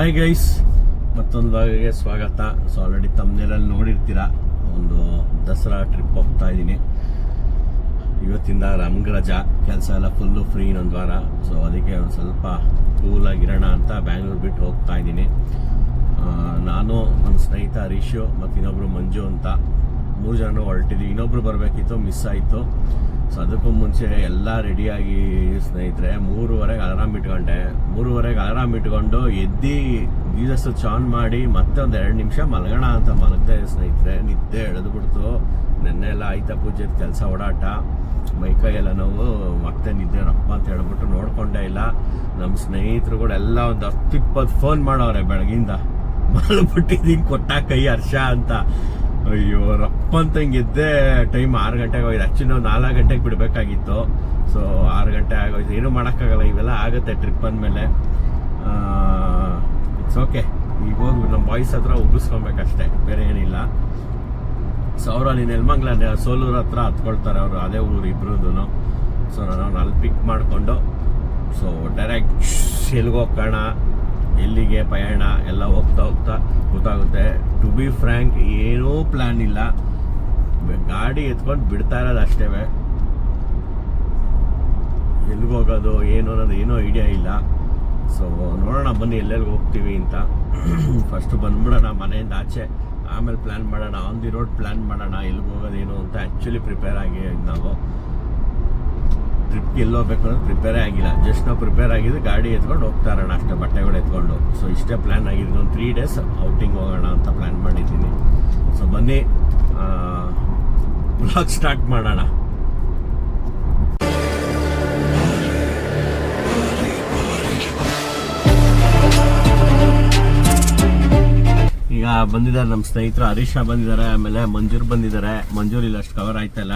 Hi guys ಮತ್ತೊಂದು ಭಾಗಕ್ಕೆ ಸ್ವಾಗತ. ಸೊ ಆಲ್ರೆಡಿ ತಮ್ಮನೇಲಲ್ಲಿ ನೋಡಿರ್ತೀರ, ಒಂದು ದಸರಾ ಟ್ರಿಪ್ ಹೋಗ್ತಾ ಇದ್ದೀನಿ. ಇವತ್ತಿಂದ ನಮ್ಗೆ ಕೆಲಸ ಎಲ್ಲ ಫುಲ್ಲು ಫ್ರೀ ಇನ್ನೊಂದು ವಾರ. ಸೊ ಅದಕ್ಕೆ ಒಂದು ಸ್ವಲ್ಪ ಕೂಲಾಗಿರೋಣ ಅಂತ ಬ್ಯಾಂಗ್ಳೂರ್ ಬಿಟ್ಟು ಹೋಗ್ತಾ ಇದ್ದೀನಿ. ನಾನು ನನ್ನ ಸ್ನೇಹಿತ ಹರೀಶು ಮತ್ತು ಇನ್ನೊಬ್ರು ಮಂಜು ಅಂತ. ಮೂರು ಜನ ಹೊರಟಿದ್ವಿ. ಇನ್ನೊಬ್ರು ಬರಬೇಕಿತ್ತು ಮಿಸ್ ಆಯಿತು. ಸೊ ಅದಕ್ಕೂ ಮುಂಚೆ ಎಲ್ಲ ರೆಡಿಯಾಗಿ ಸ್ನೇಹಿತರೆ, ಮೂರುವರೆಗೆ ಅಲಾರಾಮ್ ಇಟ್ಕೊಂಡೆ. ಮೂರುವರೆಗೆ ಅಲಾರಾಮ್ ಇಟ್ಕೊಂಡು ಎದ್ದು ಗೀಸಸ್ ಚಾನ್ ಮಾಡಿ ಮತ್ತೆ ಒಂದು ಎರಡು ನಿಮಿಷ ಮಲಗೋಣ ಅಂತ ಮಲಗ್ದೆ ಸ್ನೇಹಿತರೆ, ನಿದ್ದೆ ಎಳೆದು ಬಿಡ್ತು ನೆನ್ನೆ ಎಲ್ಲ ಆಯ್ತಾ ಪೂಜೆ, ಕೆಲಸ, ಓಡಾಟ? ಮೈಕೈಯೆಲ್ಲ ನೋವು, ಮತ್ತೆ ನಿದ್ದೆ ರಪ್ಪ ಅಂತ ಹೇಳ್ಬಿಟ್ಟು ನೋಡ್ಕೊಂಡೇ ಇಲ್ಲ. ನಮ್ಮ ಸ್ನೇಹಿತರುಗಳೆಲ್ಲ ಒಂದು ಹತ್ತಿಪ್ಪತ್ತು ಫೋನ್ ಮಾಡವ್ರೆ ಬೆಳಗಿಂದ. ಮಲಗ್ಬಿಟ್ಟಿದ್ದೀನಿ ಕೊಟ್ಟ ಕೈ ಹರ್ಷ ಅಂತ. ಅಯ್ಯೋ, ರಪ್ಪ ಹಿಂಗೆ ಟೈಮ್ ಆರು ಗಂಟೆಗೆ ಹೋಯ್ತು ಆ್ಯಕ್ಚುಲಿ ನಾವು ನಾಲ್ಕು ಗಂಟೆಗೆ ಬಿಡಬೇಕಾಗಿತ್ತು. ಸೊ ಆರು ಗಂಟೆ ಆಗೋಯ್ತು. ಏನೂ ಮಾಡೋಕ್ಕಾಗಲ್ಲ. ಇವೆಲ್ಲ ಆಗುತ್ತೆ ಟ್ರಿಪ್ ಅಂದಮೇಲೆ ಇಟ್ಸ್ ಓಕೆ ಈಗ ಹೋಗಿ ನಮ್ಮ ಬಾಯ್ಸ್ ಹತ್ರ ಉಗಿಸ್ಕೊಬೇಕಷ್ಟೇ ಬೇರೆ ಏನಿಲ್ಲ. ಸೊ ಅವರು ಅಲ್ಲಿ ನೆಲಮಂಗ್ಲ ಸೋಲೂರ್ ಹತ್ರ ಹತ್ಕೊಳ್ತಾರೆ ಅವರು. ಅದೇ ಊರು ಇಬ್ರದ್ದು ಸೊ ನಾನು ಅಲ್ಲಿ ಪಿಕ್ ಮಾಡಿಕೊಂಡು. ಸೊ ಡೈರೆಕ್ಟ್ ಎಲ್ಲಿಗೆ ಹೋಗೋಣ ಎಲ್ಲಿಗೆ ಪಯಣ ಎಲ್ಲ ಹೋಗ್ತಾ ಹೋಗ್ತಾ ಗೊತ್ತಾಗುತ್ತೆ. ಟು ಬಿ ಫ್ರ್ಯಾಂಕ್ ಏನೂ ಪ್ಲ್ಯಾನ್ ಇಲ್ಲ. ಗಾಡಿ ಎತ್ಕೊಂಡು ಬಿಡ್ತಾ ಇರೋದು ಅಷ್ಟೇ ಎಲ್ಲಿಗೆ ಹೋಗೋದು, ಏನು ಅನ್ನೋದು ಏನೂ ಐಡಿಯಾ ಇಲ್ಲ. ಸೊ ನೋಡೋಣ, ಬನ್ನಿ, ಎಲ್ಲೆಲ್ಲಿಗೆ ಹೋಗ್ತೀವಿ ಅಂತ. ಫಸ್ಟು ಬಂದ್ಬಿಡೋಣ ಮನೆಯಿಂದ ಆಚೆ. ಆಮೇಲೆ ಪ್ಲ್ಯಾನ್ ಮಾಡೋಣ ಆನ್ ದಿ ರೋಡ್ ಪ್ಲ್ಯಾನ್ ಮಾಡೋಣ, ಎಲ್ಲಿಗೆ ಹೋಗೋದೇನು ಅಂತ ಆ್ಯಕ್ಚುಲಿ ಪ್ರಿಪೇರ್ ಆಗಿ ನಾವು. ಟ್ರಿಪ್ಗೆ ಎಲ್ಲಿ ಹೋಗ್ಬೇಕು ಅನ್ನೋದು ಪ್ರಿಪೇರೇ ಆಗಿಲ್ಲ. ಜಸ್ಟ್ ನಾವು ಪ್ರಿಪೇರ್ ಆಗಿದ್ದು ಗಾಡಿ ಎತ್ಕೊಂಡು ಹೋಗ್ತಾ ಇರೋಣ ಅಷ್ಟೇ, ಬಟ್ಟೆಗಳು ಎತ್ಕೊಂಡು. ಸೊ ಇಷ್ಟೇ ಪ್ಲ್ಯಾನ್ ಆಗಿದ್ದು ಒಂದು ತ್ರೀ ಡೇಸ್ ಔಟಿಂಗ್ ಹೋಗೋಣ ಅಂತ ಪ್ಲ್ಯಾನ್ ಮಾಡಿದ್ದೀನಿ. ಸೊ ಬನ್ನಿ ಬ್ಲಾಗ್ ಸ್ಟಾರ್ಟ್ ಮಾಡೋಣ. ಈಗ ಬಂದಿದ್ದಾರೆ ನಮ್ಮ ಸ್ನೇಹಿತರು ಹರೀಶ ಬಂದಿದ್ದಾರೆ, ಆಮೇಲೆ ಮಂಜೂರ್ ಬಂದಿದ್ದಾರೆ. ಮಂಜೂರ್ ಇಲ್ಲ ಅಷ್ಟು ಕವರ್ ಆಯ್ತಲ್ಲ?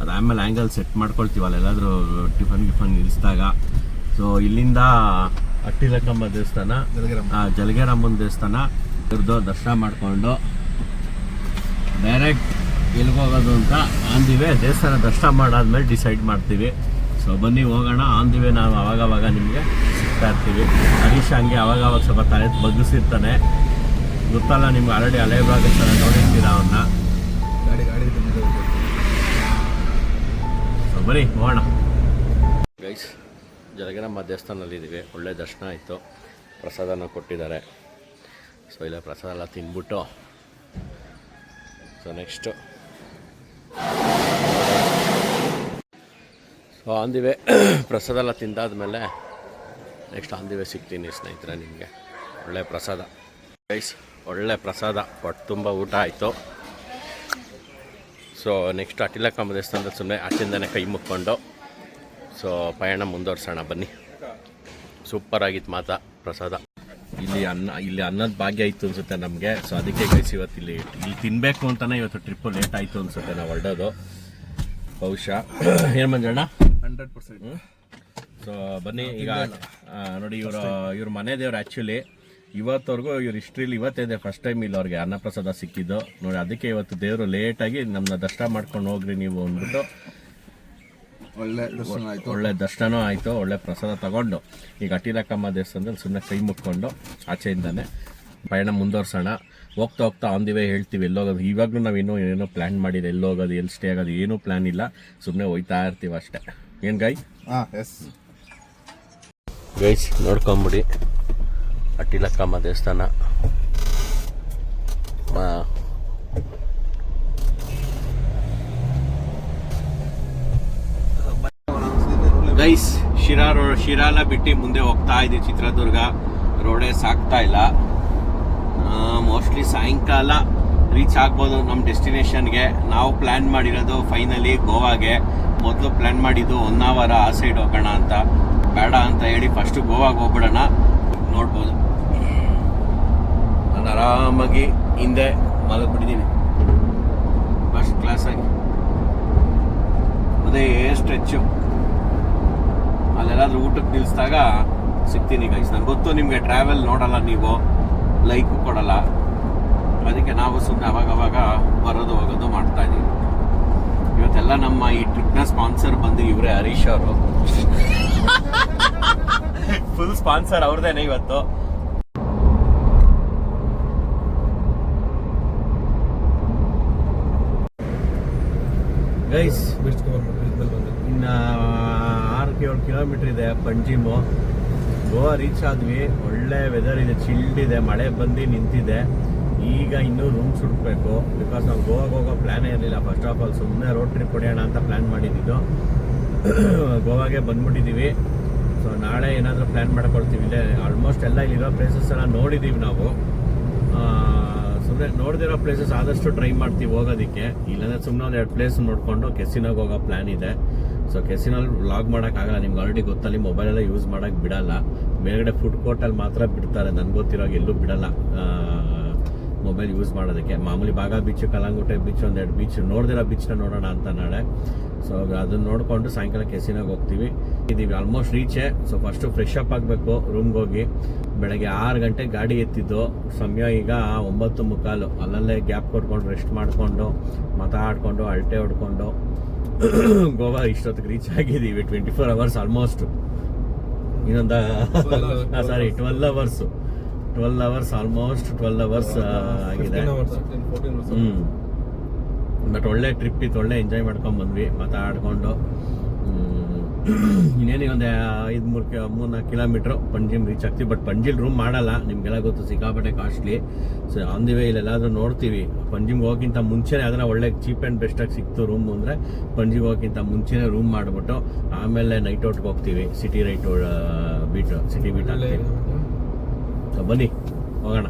ಅದು ಆಮೇಲೆ ಆ್ಯಂಗಲ್ ಸೆಟ್ ಮಾಡ್ಕೊಳ್ತೀವಿ ಎಲ್ಲಾದರೂ ಟಿಫನ್ ಗಿಫನ್ ನಿಲ್ಲಿಸಿದಾಗ ಸೊ ಇಲ್ಲಿಂದ ಅಟ್ಟಿಲಕ್ಕಮ್ಮ ದೇವಸ್ಥಾನ ಜಲಗೇರಮ್ಮನ ದೇವಸ್ಥಾನ. ಇವ್ರದ್ದು ದರ್ಶನ ಮಾಡಿಕೊಂಡು ಡೈರೆಕ್ಟ್ ಎಲ್ಲಿಗೆ ಹೋಗೋದು ಅಂತ ಆನ್ ದಿ ವೇ ದೇವಸ್ಥಾನ ದರ್ಶನ ಮಾಡಾದ್ಮೇಲೆ ಡಿಸೈಡ್ ಮಾಡ್ತೀವಿ. ಸೊ ಬನ್ನಿ ಹೋಗೋಣ. ಆನ್ ದಿ ವೇ ನಾವು ಅವಾಗವಾಗ ನಿಮಗೆ ಸಿಗ್ತಾ ಇರ್ತೀವಿ. ಹರೀಶ್ ಹಂಗೆ ಅವಾಗವಾಗ ಸ್ವಲ್ಪ ತಲೆ ಬಗ್ಗಿಸಿರ್ತಾನೆ. ಗೊತ್ತಲ್ಲ ನಿಮ್ಗೆ ಆಲ್ರೆಡಿ ಹಳೆ ಭಾಗ ಥರ ನೋಡಿರ್ತೀರ ಅವನ್ನ ಗಾಡಿ ಗಾಡಿ ಬನ್ನಿ, ಹೋಗೋಣ. ಗೈಸ್ ಜಲಗರಮ್ಮ ದೇವಸ್ಥಾನದಲ್ಲಿದ್ದೀವಿ. ಒಳ್ಳೆ ದರ್ಶನ ಆಯಿತು. ಪ್ರಸಾದನ ಕೊಟ್ಟಿದ್ದಾರೆ. ಸೊ ಇಲ್ಲ, ಪ್ರಸಾದ ಎಲ್ಲ ತಿಂದ್ಬಿಟ್ಟು. ಸೊ ನೆಕ್ಸ್ಟು ಸೊ ಅಂದಿವೆ ಪ್ರಸಾದ ಎಲ್ಲ ತಿಂದಾದ್ಮೇಲೆ ನೆಕ್ಸ್ಟ್ ದಿ ಸಿಗ್ತೀನಿ ಸ್ನೇಹಿತರೆ ನಿಮಗೆ. ಒಳ್ಳೆ ಪ್ರಸಾದ. ಗೈಸ್ ಒಳ್ಳೆ ಪ್ರಸಾದ. ಹೊಟ್ಟೆ ತುಂಬ ಊಟ ಆಯಿತು. ಸೊ ನೆಕ್ಸ್ಟ್ ಅಟಿಲಕ್ಕಮ್ಮ ದೇವಸ್ಥಾನದಲ್ಲಿ ಸುಮ್ಮನೆ ಆಚಿಂದನೇ ಕೈ ಮುಕ್ಕೊಂಡು ಸೊ ಪಯಣ ಮುಂದುವರ್ಸೋಣ ಬನ್ನಿ ಸೂಪರ್ ಆಗಿತ್ತು ಮಾತಾ ಪ್ರಸಾದ ಇಲ್ಲಿ ಅನ್ನ ಇಲ್ಲಿ ಅನ್ನದ ಭಾಗ್ಯ ಇತ್ತು ಅನ್ಸುತ್ತೆ ನಮಗೆ. ಸೊ ಅದಕ್ಕೆ ಗೈಸ್ ಇವತ್ತು ಇಲ್ಲಿ ಇಲ್ಲಿ ತಿನ್ನಬೇಕು ಅಂತಲೇ ಇವತ್ತು ಟ್ರಿಪ್ಪು ಲೇಟ್ ಆಯಿತು ಅನ್ಸುತ್ತೆ ನಾವು ಹೊರಡೋದು. ಬಹುಶಃ. ಏನು ಮಂಜಣ್ಣ? Hundred percent. ಸೊ ಬನ್ನಿ ಈಗ ನೋಡಿ ಇವರು ಇವ್ರ ಮನೆ ದೇವ್ರು ಆ್ಯಕ್ಚುಲಿ ಇವತ್ತವರೆಗೂ ಇವ್ರ ಹಿಸ್ಟ್ರಿಲಿ ಇವತ್ತೇ ಫಸ್ಟ್ ಟೈಮ್ ಇಲ್ಲಿ ಅವ್ರಿಗೆ ಅನ್ನಪ್ರಸಾದ ಸಿಕ್ಕಿದ್ದು. ನೋಡಿ ಅದಕ್ಕೆ ಇವತ್ತು ದೇವರು ಲೇಟಾಗಿ ನಮ್ಮನ್ನ ದರ್ಶನ ಮಾಡ್ಕೊಂಡು ಹೋಗ್ರಿ ನೀವು ಅಂದ್ಬಿಟ್ಟು ಒಳ್ಳೆ ದರ್ಶನ ಆಯ್ತು. ಒಳ್ಳೆ ದರ್ಶನನೂ ಆಯಿತು. ಒಳ್ಳೆ ಪ್ರಸಾದ ತಗೊಂಡು. ಈಗ ಅಟಿಲಕ್ಕಮ್ಮ ದೇವಸ್ಥಾನದಲ್ಲಿ ಸುಮ್ಮನೆ ಕೈ ಮುಟ್ಕೊಂಡು ಆಚೆಯಿಂದಾನೆ ಪಯಣ ಮುಂದುವರ್ಸೋಣ. ಹೋಗ್ತಾ ಹೋಗ್ತಾ ಆನ್ ದಿ ವೇ ಹೇಳ್ತೀವಿ ಎಲ್ಲೋಗೋದು. ಇವಾಗಲೂ ನಾವೇನೋ ಏನೋ ಪ್ಲ್ಯಾನ್ ಮಾಡಿದೆ ಎಲ್ಲೋಗೋದು ಎಲ್ಲಿ ಸ್ಟೇ ಆಗೋದು ಏನೂ ಪ್ಲ್ಯಾನ್ ಇಲ್ಲ. ಸುಮ್ಮನೆ ಹೋಯ್ತಾ ಇರ್ತೀವಿ ಅಷ್ಟೇ. ಏನು ಗೈ ಹಾ ಎಸ್ ಗೈಸ್ ನೋಡ್ಕೊಂಬಿಡಿ. ಅಟ್ಟಿಲಕ್ಕಮ್ಮ ದೇವಸ್ಥಾನ ಗೈಸ್ ಶಿರಾ ರೋ ಶಿರಾಲ ಬಿಟ್ಟು ಮುಂದೆ ಹೋಗ್ತಾ ಇದೆ ಚಿತ್ರದುರ್ಗ. ರೋಡೇ ಸಾಕ್ತಾ ಇಲ್ಲ. ಮೋಸ್ಟ್ಲಿ ಸಾಯಂಕಾಲ ರೀಚ್ ಆಗ್ಬೋದು ನಮ್ಮ ಡೆಸ್ಟಿನೇಷನ್ಗೆ ನಾವು ಪ್ಲ್ಯಾನ್ ಮಾಡಿರೋದು ಫೈನಲಿ ಗೋವಾಗೆ. ಮೊದಲು ಪ್ಲ್ಯಾನ್ ಮಾಡಿದ್ದು ಒನ್ ಅವರ್ ಆ ಸೈಡ್ ಹೋಗೋಣ ಅಂತ. ಬೇಡ ಅಂತ ಹೇಳಿ ಫಸ್ಟು ಗೋವಾಗೆ ಹೋಗ್ಬಿಡೋಣ. ನೋಡ್ಬೋದು. ಆರಾಮಾಗಿ ಹಿಂದೆ ಮಲಗ್ಬಿಟ್ಟಿದ್ದೀನಿ. ಫಸ್ಟ್ ಕ್ಲಾಸಾಗಿ ಅದೇ ಸ್ಟ್ರೆಚ್ಚು ಅಲ್ಲೆಲ್ಲಾದ್ರೂ ಊಟಕ್ಕೆ ನಿಲ್ಲಿಸಿದಾಗ ಸಿಗ್ತೀನಿ ಗೈಸ್ ನನಗೆ ಗೊತ್ತು ನಿಮಗೆ ಟ್ರಾವೆಲ್ ನೋಡಲ್ಲ ನೀವು ಲೈಕ್ ಕೊಡಲ್ಲ. ಅದಕ್ಕೆ ನಾವು ಸುಮ್ಮನೆ ಅವಾಗವಾಗ ಅವಾಗ ಬರೋದು ಹೋಗೋದು ಮಾಡ್ತಾ ಇದ್ದೀವಿ. ಇವತ್ತೆಲ್ಲ ನಮ್ಮ ಈ ಟ್ರಿಪ್ನ ಸ್ಪಾನ್ಸರ್ ಬಂದು ಇವರೇ ಹರೀಶ್ ಅವರು. ಫುಲ್ ಸ್ಪಾನ್ಸರ್ ಅವ್ರದೇನೆ ಇವತ್ತು. ಗೈಸ್ ಇನ್ನು ಆರು ಏಳು ಕಿಲೋಮೀಟರ್ ಇದೆ, ಪಂಜಿಮು. ಗೋವಾ ರೀಚ್ ಆದ್ವಿ. ಒಳ್ಳೆ ವೆದರ್ ಇದೆ ಚಿಲ್ಡ್ ಇದೆ, ಮಳೆ ಬಂದು ನಿಂತಿದೆ. ಈಗ ಇನ್ನೂ ರೂಮ್ ಸುಡ್ಬೇಕು ಬಿಕಾಸ್ ನಾವು ಗೋವಾಗೆ ಹೋಗೋ ಪ್ಲ್ಯಾನೇ ಇರಲಿಲ್ಲ. ಫಸ್ಟ್ ಆಫ್ ಆಲ್ ಸುಮ್ಮನೆ ರೋಡ್ ಟ್ರಿಪ್ ಹೊಡೆಯೋಣ ಅಂತ ಪ್ಲ್ಯಾನ್ ಮಾಡಿದ್ದು. ಗೋವಾಗೆ ಬಂದ್ಬಿಟ್ಟಿದ್ದೀವಿ ಸೊ ನಾಳೆ ಏನಾದರೂ ಪ್ಲ್ಯಾನ್ ಮಾಡ್ಕೊಳ್ತೀವಿ. ಇಲ್ಲೇ ಆಲ್ಮೋಸ್ಟ್ ಎಲ್ಲ ಇಲ್ಲಿರೋ ಪ್ಲೇಸಸ್ ಎಲ್ಲ ನೋಡಿದ್ದೀವಿ ನಾವು. ಸುಮ್ಮನೆ ನೋಡ್ದಿರೋ ಪ್ಲೇಸಸ್ ಆದಷ್ಟು ಟ್ರೈ ಮಾಡ್ತೀವಿ ಹೋಗೋದಕ್ಕೆ. ಇಲ್ಲಾಂದ್ರೆ ಸುಮ್ಮನೆ ಒಂದು ಎರಡು ಪ್ಲೇಸ್ ನೋಡಿಕೊಂಡು ಕೆಸಿನಾಗ ಹೋಗೋ ಪ್ಲ್ಯಾನ್ ಇದೆ. ಸೊ ಕೆಸಿನಲ್ಲಿ ವ್ಲಾಗ್ ಮಾಡೋಕ್ಕಾಗಲ್ಲ ನಿಮ್ಗೆ ಆಲ್ರೆಡಿ ಗೊತ್ತಲ್ಲಿ ಮೊಬೈಲೆಲ್ಲ ಯೂಸ್ ಮಾಡೋಕ್ಕೆ ಬಿಡಲ್ಲ. ಮೇಲ್ಗಡೆ ಫುಡ್ ಕೋರ್ಟಲ್ಲಿ ಮಾತ್ರ ಬಿಡ್ತಾರೆ. ನನ್ಗೆ ಗೊತ್ತಿರೋ ಎಲ್ಲೂ ಬಿಡಲ್ಲ. ಮೊಬೈಲ್ ಯೂಸ್ ಮಾಡೋದಕ್ಕೆ. ಮಾಮೂಲಿ ಬಾಗ ಬೀಚ್ ಕಲಂಗುಟೆ ಬೀಚ್ ಒಂದೆರಡು ಬೀಚ್ ನೋಡ್ದಿರೋ ಬೀಚ್ನ ನೋಡೋಣ ಅಂತ ನಾಳೆ. ಸೊ ಅದನ್ನ ನೋಡಿಕೊಂಡು ಸಾಯಂಕಾಲ ಕೆಸಿನಾಗ ಹೋಗ್ತೀವಿ. ಇದೀವಿ ಆಲ್ಮೋಸ್ಟ್ ರೀಚೆ ಸೊ ಫಸ್ಟು ಫ್ರೆಶ್ ಅಪ್ ಆಗಬೇಕು ರೂಮ್ಗೆ ಹೋಗಿ. ಬೆಳಗ್ಗೆ ಆರು ಗಂಟೆ ಗಾಡಿ ಎತ್ತಿದ್ದು. ಸಮಯ ಈಗ ಒಂಬತ್ತು ಮುಕ್ಕಾಲು. ಅಲ್ಲಲ್ಲೇ ಗ್ಯಾಪ್ ಕೊಟ್ಕೊಂಡು ರೆಸ್ಟ್ ಮಾಡಿಕೊಂಡು ಮಾತಾಡ್ಕೊಂಡು ಅಳತೆ ಹೊಡ್ಕೊಂಡು. ಗೋವಾ ಇಷ್ಟೊತ್ತಿಗೆ ರೀಚ್ ಆಗಿದ್ದೀವಿ ಟ್ವೆಂಟಿ ಫೋರ್ ಅವರ್ಸ್ ಆಲ್ಮೋಸ್ಟ್ ಇನ್ನೊಂದು ಸಾರಿ twelve hours twelve hours almost twelve hours ಆಗಿದೆ. ಹ್ಮ್. ಬಟ್ ಒಳ್ಳೆ ಟ್ರಿಪ್ ಇತ್ತು ಒಳ್ಳೆ ಎಂಜಾಯ್ ಮಾಡ್ಕೊಂಡು ಬಂದ್ವಿ ಮಾತಾಡ್ಕೊಂಡು. ಇನ್ನೇನು ಒಂದು ಐದು ಮೂರು ಕಿ ಮೂರ್ನಾಲ್ಕು ಕಿಲೋಮೀಟ್ರು ಪಂಜಿಮ್ ರೀಚ್ ಆಗ್ತೀವಿ. ಬಟ್ ಪಂಜಿಲ್ ರೂಮ್ ಮಾಡಲ್ಲ ನಿಮಗೆಲ್ಲ ಗೊತ್ತು ಸಿಕ್ಕಾಪಟ್ಟೆ costly so on the way ಇಲ್ಲೆಲ್ಲಾದರೂ ನೋಡ್ತೀವಿ. ಪಂಜಿಮ್ಗೆ ಹೋಗೋಕ್ಕಿಂತ ಮುಂಚೆನೇ ಅದನ್ನ ಒಳ್ಳೆ ಚೀಪ್ ಆ್ಯಂಡ್ ಬೆಸ್ಟಾಗಿ ಸಿಕ್ತು ರೂಮ್ ಅಂದರೆ ಪಂಜಿಗೆ ಹೋಗೋಕ್ಕಿಂತ ಮುಂಚೆನೇ ರೂಮ್ ಮಾಡಿಬಿಟ್ಟು ಆಮೇಲೆ ನೈಟ್ ಔಟ್ಗೆ ಹೋಗ್ತೀವಿ. City right beat city beat ಆಗ್ತೀವಿ ಸೊ ಬನ್ನಿ ಹೋಗೋಣ.